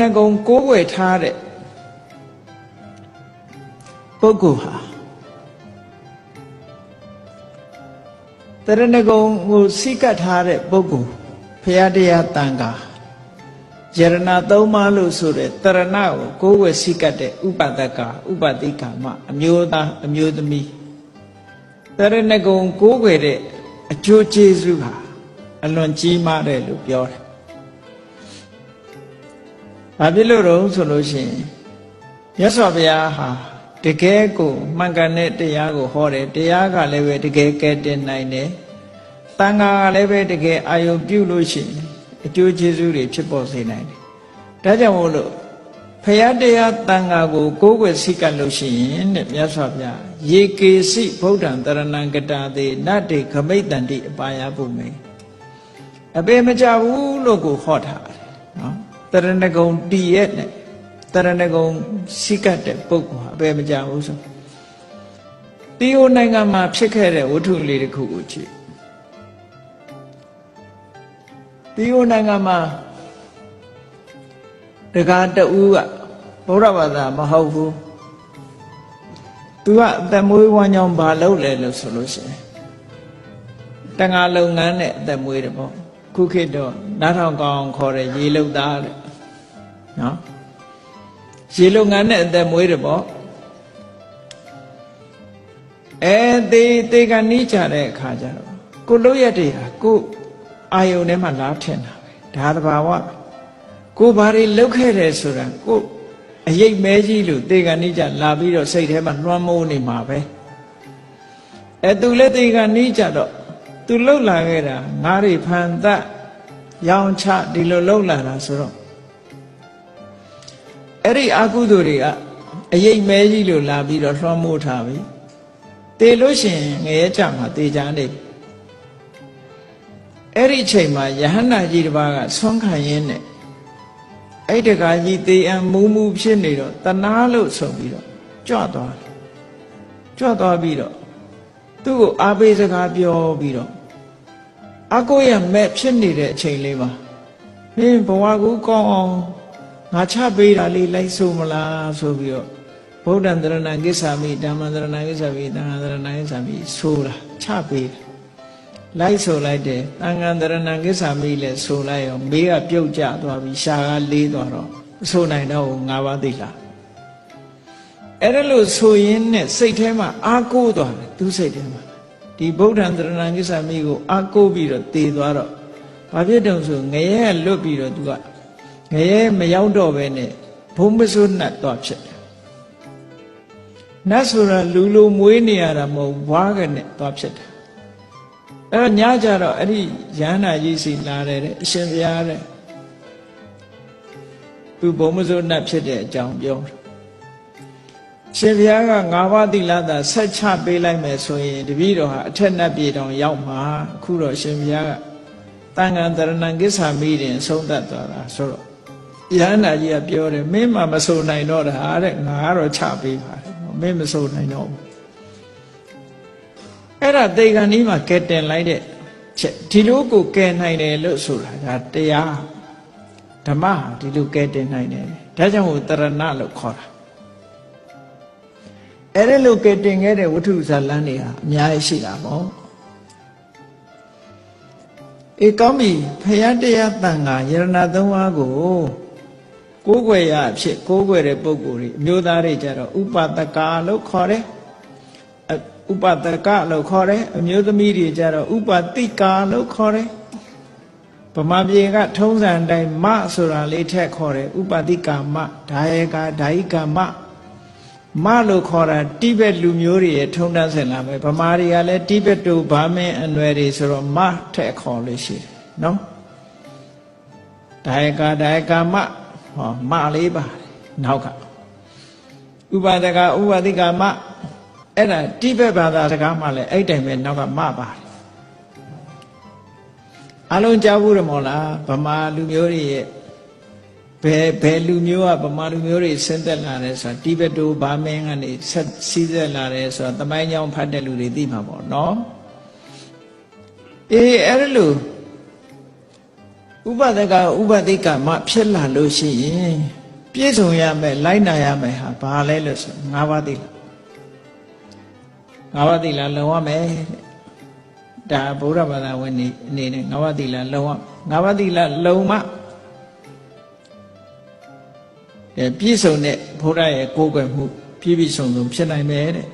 ဏဂုံကိုးွယ်ထားတဲ့ပုဂ္ဂိုလ်ဟာတရဏဂုံကိုစိကတ်ထားတဲ့ပုဂ္ဂိုလ်ဖရာတရားတန်ခါယရဏသုံးပါးလို့ဆိုတဲ့တရဏကိုကိုးွယ်စိကတ်တဲ့ဥပဒကဥပတိကမအမျိုးသားအမျိုးသမီးတရဏဂုံကိုးွယ်တဲ့အကျိုးကျေးဇူးဟာအလွန်ကြီးမားတယ်လို့ပြောတယ်။ ဘာဖြစ်လို့တော့ဆိုလို့ရှိရင်မြတ်စွာဘုရားဟာတကယ်ကိုမှန်ကန်တဲ့တရားကိုဟောတယ်တရားကလည်းပဲတကယ်ကဲတင်နိုင်တယ်။တန်ခါကလည်းပဲတကယ်အာယုံပြုလို့ရှိရင်အကျိုးကျေးဇူးတွေဖြစ်ပေါ်စေနိုင်တယ်။ဒါကြောင့်မို့လို့ဖရာတရားတန်ခါကိုကိုးကွယ်စိတ်ကပ်လို့ရှိရင်တဲ့မြတ်စွာဘုရားယေကေစိဗုဒ္ဓံတရဏံကတာတိနတ္တိခမိတ်တန္တိအပါယပုမေအပေမကြဘူးလို့ကိုဟောထား တယ်နော်တရဏဂုံတည်ရဲ့နဲ့တရဏဂုံစိကတ်တဲ့ပုဂ္ဂိုလ်ဟာအပေမကြဘူးဆိုတီယိုနိုင်ငံမှာဖြစ်ခဲ့တဲ့ဝတ္ထုလေးတစ်ခုကိုကြည့်တီယိုနိုင်ငံမှာတကားတဦးကဘုရားဘာသာမဟုတ်ဘူးသူကအသက်မွေးဝမ်းကြောင်းဘာလုပ်လဲလို့ဆိုလို့ရှိရင်တန်ဃာလုပ်ငန်းနဲ့အသက်မွေးတယ်ပေါ့ခုခေတ်တော့နားထောင်ကောင်းခေါ်တဲ့ရေလုတ်သားတဲ့ နော်ရေလုပ်ငန်းနဲ့အသက်မွေးတယ်ပေါ့အဲတေတေကနီးကြတဲ့အခါကျတော့ကိုလို့ရတဲ့ဟာကိုအာယုန်ထဲမှာလာထင်တာပဲဒါတဘာဝကိုဘာတွေလုတ်ခဲ့တယ်ဆိုတာကိုအရေးမဲကြီးလို့တေကနီးကြလာပြီးတော့စိတ်ထဲမှာလွှမ်းမိုးနေမှာပဲအဲသူလည်းတေကနီးကြတော့သူလှုပ်လာခဲ့တာငါးရိဖန်သက်ရောင်ချဒီလိုလှုပ်လာတာဆိုတော့ အဲ့ဒီအကုသိုလ်တွေကအရေးမဲကြီးလို့လာပြီးတော့လွှမ်းမိုးထားပြီတေလို့ရှိရင်ငရဲကြမှာတေချာနေပြီအဲ့ဒီအချိန်မှာယဟန္တာကြီးတစ်ပါးကဆွမ်းခံရင်းနဲ့အဲ့တကာကြီးတေအံမူးမူးဖြစ်နေတော့တနာလို့ဆိုပြီးတော့ကြွသွားတယ်ကြွသွားပြီးတော့သူ့ကိုအားပေးစကားပြောပြီးတော့အကိုရမဲ့ဖြစ်နေတဲ့အချိန်လေးမှာမင်းဘဝကူကောင်းအောင် ငါချပေးတာလေးလိုက်ဆိုမလားဆိုပြီးတော့ဗုဒ္ဓံတရဏကိစ္ဆာမိဓမ္မံတရဏကိစ္ဆာမိသံဃာတရဏကိစ္ဆာမိဆိုတာချပေးတယ်လိုက်ဆိုလိုက်တယ်သံဃာတရဏကိစ္ဆာမိလည်းဆိုလိုက်ရောမေးကပြုတ်ကျသွားပြီးရှာကလေးသွားတော့မဆိုနိုင်တော့ဘူးငါးပါးသိလားအဲ့ဒါလို့ဆိုရင်းနဲ့စိတ်ထဲမှာအာကိုးသွားတယ်သူစိတ်ထဲမှာဒီဗုဒ္ဓံတရဏကိစ္ဆာမိကိုအာကိုးပြီးတော့တည်သွားတော့ဘာဖြစ်တုံဆိုငရဲကလွတ်ပြီးတော့သူက ငရဲမရောက်တော့ပဲနဲ့ဘုံမစိုးနှတ်တော့ဖြစ်တယ်နတ်ဆိုတာလူလိုမွေးနေရတာမဟုတ်ဘွားကနဲ့တော့ဖြစ်တယ်အဲ့တော့ညကြတော့အဲ့ဒီရဟန္တာကြီးစီလာတယ်တဲ့အရှင်ဘုရားတဲ့သူဘုံမစိုးနှတ်ဖြစ်တဲ့အကြောင်းပြောတယ်ရှင်ဘုရားကငါးပါးသီလသာဆက်ချပေးလိုက်မယ်ဆိုရင်တပည့်တော်ဟာအထက်နတ်ပြည်တော်ရောက်မှာအခုတော့ရှင်ဘုရားကတန်ခါတရဏံကိစ္ဆာမိတင်ဆုံးသက်သွားတာဆိုတော့ ယဟန္တာကြီးကပြောတယ်မင်းမမဆိုနိုင်တော့တာတဲ့ငါကတော့ချပေးပါတယ်မင်းမဆိုနိုင်တော့ဘူးအဲ့ဒါတေဂန်ကြီးမှာကဲတင်လိုက်တဲ့ချက်ဒီလိုကိုကဲနိုင်တယ်လို့ဆိုတာဒါတရားဓမ္မဟာဒီလိုကဲတင်နိုင်တယ်ဒါကြောင့်ဟိုတရဏလို့ခေါ်တာအဲ့ဒါလို့ကဲတင်ခဲ့တဲ့ဝတ္ထုဇာလန်းတွေဟာအများကြီးရှိတာပေါ့အေကောင်းပြီဖယားတရားတန်ခါယရဏသုံးပါးကို ကိုးကွယ်ရအဖြစ်ကိုးကွယ်တဲ့ပုဂ္ဂိုလ်တွေအမျိုးသားတွေကြတော့ဥပတကာလို့ခေါ်တယ်ဥပတကလို့ခေါ်တယ်အမျိုးသမီးတွေကြတော့ဥပတိကာလို့ခေါ်တယ်ဗမာပြည်ကထုံးစံတိုင်းမဆိုတာလေးထက်ခေါ်တယ်ဥပတိကာမဒါယေကာဓာယိကာမမလို့ခေါ်တာတိဘက်လူမျိုးတွေရဲ့ထုံးတမ်းစင်လာပဲဗမာတွေကလည်းတိဘက်တို့ဗာမင်းအနွယ်တွေဆိုတော့မထက်ခေါ်လို့ရှိတယ်နော်ဒါယကာဒါယကာမ ဟောမလေးပါတယ်နောက်ကဥပါဒကဥပတိကမအဲ့ဒါတိဘက်ဘာသာစကားမှလည်းအဲ့တိုင်ပဲနောက်ကမပါတယ်အလုံးကြားဘူးရမောလားဗမာလူမျိုးတွေရဲ့ဘယ်ဘယ်လူမျိုးကဗမာလူမျိုးတွေဆင်းသက်လာတယ်ဆိုတာတိဘက်တို့ဗာမင်းကနေဆက်စီးသက်လာတယ်ဆိုတာတမိုင်းကြောင်ဖတ်တဲ့လူတွေသိမှာပေါ့နော်အေးအဲ့လို ဥဥပဒကဥပဒိကမဖြစ်လာလို့ရှိရင်ပြည့်စုံရမယ်လိုက်နာရမယ်ဟာဘာလဲလို့ဆို၅ပါးသီလ၅ပါးသီလလုံရမယ်တဲ့ဒါဗုဒ္ဓဘာသာဝင်နေအနေနဲ့၅ပါးသီလလုံရ၅ပါးသီလလုံမှအဲပြည့်စုံတဲ့ဘုရားရဲ့ကိုယ်ကွယ်မှုပြည့်ပြည့်စုံစုံဖြစ်နိုင်မယ်တဲ့